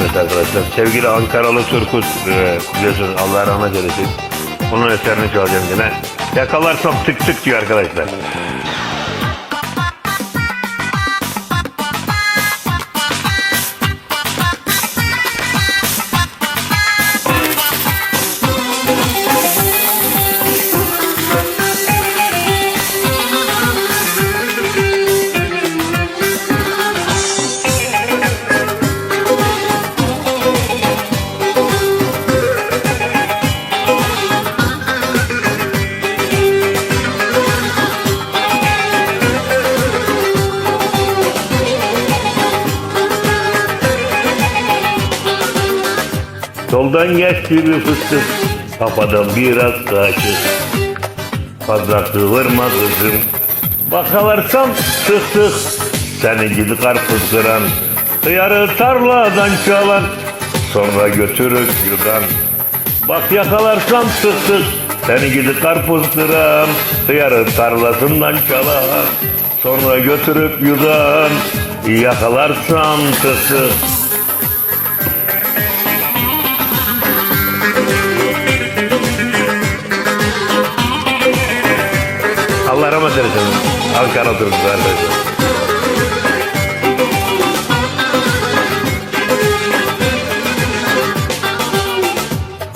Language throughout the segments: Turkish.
Evet arkadaşlar sevgili Ankaralı Turgut e, biliyorsunuz Allah rahmet eylesin. Onun eserini çalacağım yine. Yakalarsam tık tık diyor arkadaşlar. Soldan geçti bir fıstık, kafadan biraz kaşık. Fazla kıvırma kızım, bakalarsam sık sık. Seni gidi karpuz kıran, hıyarı tarladan çalan. Sonra götürüp yudan, bak yakalarsam sık sık. Seni gidi karpuz kıran, hıyarı tarlasından çalan. Sonra götürüp yudan, yakalarsam sık sık. Eylesin. Ankara durumda arkadaşlar.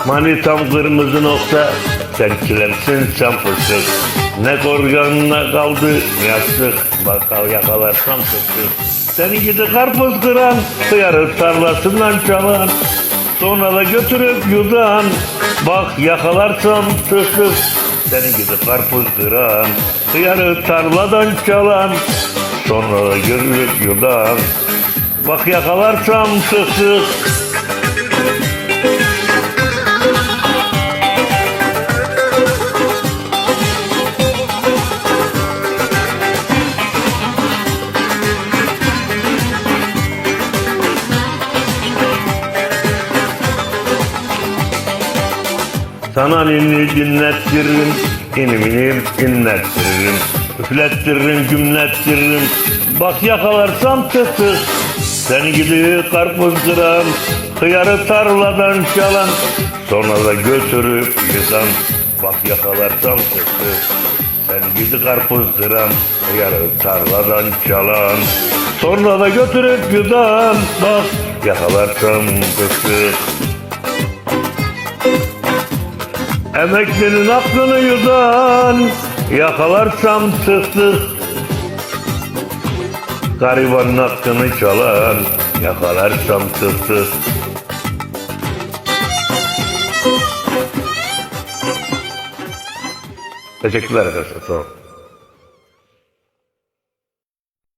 Manitam kırmızı nokta, sen kilemsin sen fıstık. Ne korganına kaldı yastık, bakal yakalarsam fıstık. Seni gidi karpuz kıran, hıyarı tarlasından çalan. Sonra da götürüp yudan, bak yakalarsam fıstık. Seni gidi karpuz kıran, hıyarı tarladan çalan. Sonra da götürüp yudan, bak yakalarsam fıstık. Sana ninni dinlettiririm, inim inim inlettiririm. Üflettiririm, cümlettiririm. Bak yakalarsam tık. Seni gidi karpuz kıran, hıyarı tarladan çalan. Sonra da götürüp yıkan. Bak yakalarsam tık. Seni gidi karpuz kıran, hıyarı tarladan çalan. Sonra da götürüp yudan. Bak yakalarsam tık Emeklinin aklını yudan Yakalarsam tık Garibanın hakkını çalan Yakalarsam tık Teşekkürler arkadaşlar. Sağ.